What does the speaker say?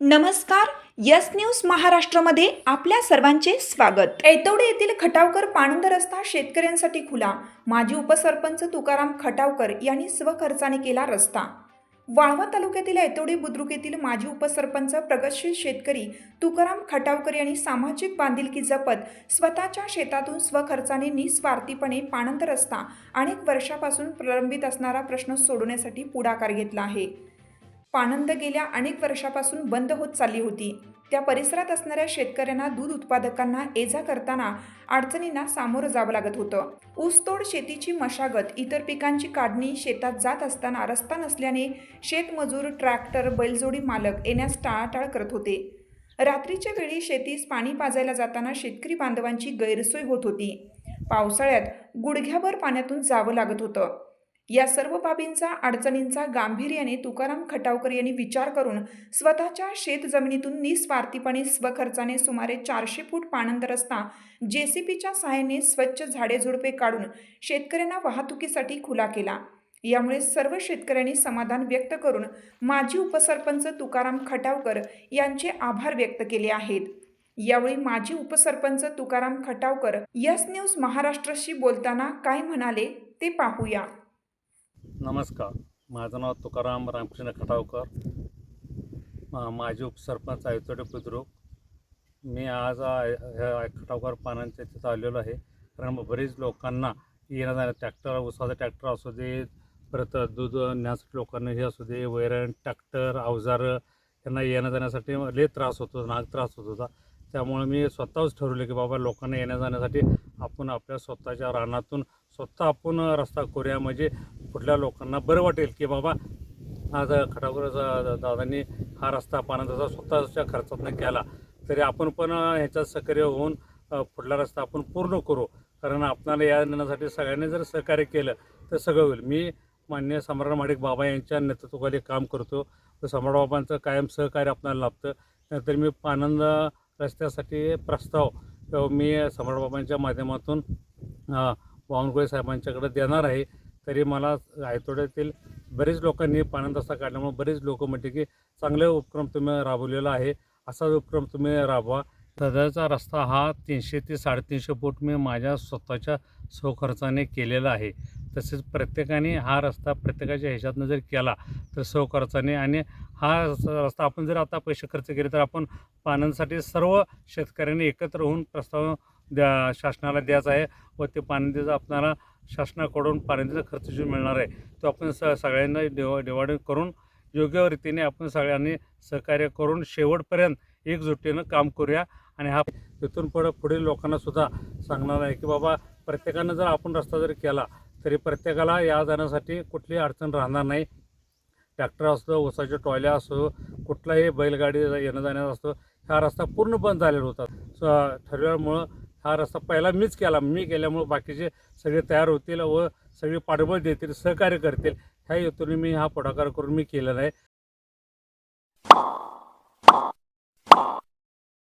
नमस्कार yes news महाराष्ट्रामध्ये आपल्या सर्वांचे स्वागत. ऐतवडे येथील खटावकर पाणंद रस्ता शेतकऱ्यांसाठी खुला. माजी उपसरपंच तुकाराम खटावकर यांनी स्वखर्चाने केला रस्ता. वाळवा तालुक्यातील ऐतवडे बुद्रुक येथील माजी उपसरपंच प्रगतशील शेतकरी तुकाराम खटावकर यांनी सामाजिक बांधिलकी जपत स्वतःच्या शेतातून स्वखर्चाने निस्वार्थीपणे पाणंद रस्ता अनेक वर्षापासून प्रलंबित असणारा प्रश्न सोडवण्यासाठी पुढाकार घेतला आहे. पाणंद गेल्या अनेक वर्षापासून बंद होत चालली होती. त्या परिसरात असणाऱ्या शेतकऱ्यांना दूध उत्पादकांना एजा करताना अडचणींना सामोरं जावं लागत होतं. ऊसतोड शेतीची मशागत इतर पिकांची काढणी शेतात जात असताना रस्ता नसल्याने शेतमजूर ट्रॅक्टर बैलजोडी मालक येण्यास टाळाटाळ करत होते. रात्रीच्या वेळी शेतीस पाणी पाजायला जाताना शेतकरी बांधवांची गैरसोय होत होती. पावसाळ्यात गुडघ्याभर पाण्यातून जावं लागत होतं. या सर्व बाबींचा अडचणींचा गांभीर्याने तुकाराम खटावकर यांनी विचार करून स्वतःच्या शेत जमिनीतून निस्वार्थीपणे स्वखर्चाने सुमारे चारशे फूट पाणंद रस्ता जेसीपीच्या सहाय्याने स्वच्छ झाडे झुडपे काढून शेतकऱ्यांना वाहतुकीसाठी खुला केला. यामुळे सर्व शेतकऱ्यांनी समाधान व्यक्त करून माजी उपसरपंच तुकाराम खटावकर यांचे आभार व्यक्त केले आहेत. यावेळी माजी उपसरपंच तुकाराम खटावकर यस न्यूज महाराष्ट्राशी बोलताना काय म्हणाले ते पाहूया. नमस्कार. माझं नाव तुकाराम रामकृष्ण खटावकर. माझे उपसरपंच आयुतोडे बुद्रुक. मी आज ह्या खटावकर पानांच्या तिथं आलेलो आहे. कारण बरेच लोकांना येणं जाणं ट्रॅक्टर उसाचा ट्रॅक्टर असू दे परत दूध न्यासाठी लोकांना हे असू दे वैरण ट्रॅक्टर अवजारं यांना येण्या जाण्यासाठी लय त्रास होतो नाग त्रास होत होता. त्यामुळे मी स्वतःच ठरवले की बाबा लोकांना येण्या जाण्यासाठी आपण आपल्या स्वतःच्या रानातून स्वतः आपण रस्ता करूया. म्हणजे कुठल्या लोकांना बरं वाटेल की बाबा आज खटावकर दादांनी हा रस्ता पाण्याचा स्वतःच्या खर्चातनं केला तरी आपण पण ह्याच्यात सक्रिय होऊन पुढला रस्ता आपण पूर्ण करू. कारण आपणाला या नेण्यासाठी सगळ्यांनी जर सहकार्य केलं तर सगळं होईल. मी मान्य सम्राट माडिक बाबा यांच्या नेतृत्वाखाली काम करतो. तर सम्राट बाबांचं कायम सहकार्य आपल्याला लाभतं. नंतर मी पानंद रस्त्यासाठी प्रस्ताव मी सम्राट बाबांच्या माध्यमातून बावनकुळे साहेबांच्याकडे देणार आहे. तरी मला आयतोड्यातील बरेच लोकांनी पाण्यात रस्ता काढल्यामुळे बरेच लोक म्हणते की चांगले उपक्रम तुम्ही राबवलेला आहे असा उपक्रम तुम्ही राबवा. सध्याचा रस्ता हा तीनशे ते साडेतीनशे फूट मी माझ्या स्वतःच्या स्वखर्चाने केलेला आहे. तसेच प्रत्येकाने हा रस्ता प्रत्येकाच्या ह्याच्यातनं जर केला तर स्वखर्चाने आणि हा रस्ता आपण जर आता पैसे खर्च केले तर आपण पाण्यासाठी सर्व शेतकऱ्यांनी एकत्र होऊन प्रस्ताव द्या शासनाला द्यायचा आहे व ते पाणी द्यायचं आपणाला शासनाकडून पाण्याचा खर्च जो मिळणार आहे तो आपण स सगळ्यांना डिव डिवाइड करून योग्य रीतीने आपण सगळ्यांनी सहकार्य करून शेवटपर्यंत एकजुटीनं काम करूया. आणि हा तिथून पुढं पुढील लोकांनासुद्धा सांगणार आहे की बाबा प्रत्येकानं जर आपण रस्ता जर केला तरी प्रत्येकाला या जाण्यासाठी कुठलीही अडचण राहणार नाही. ट्रॅक्टर असतो उसाच्या टॉयल्या असो कुठलाही बैलगाडी येणं जाण्याचा असतो हा रस्ता पूर्ण बंद झालेला होता. स ठरल्यामुळं हा रस्ता पहिला मीच केला. मी केल्यामुळं बाकीचे सगळे तयार होतील व सगळे पाठबळ देतील सहकार्य करतील. ह्या हेतूने मी हा पुढाकार करून मी केलेला आहे.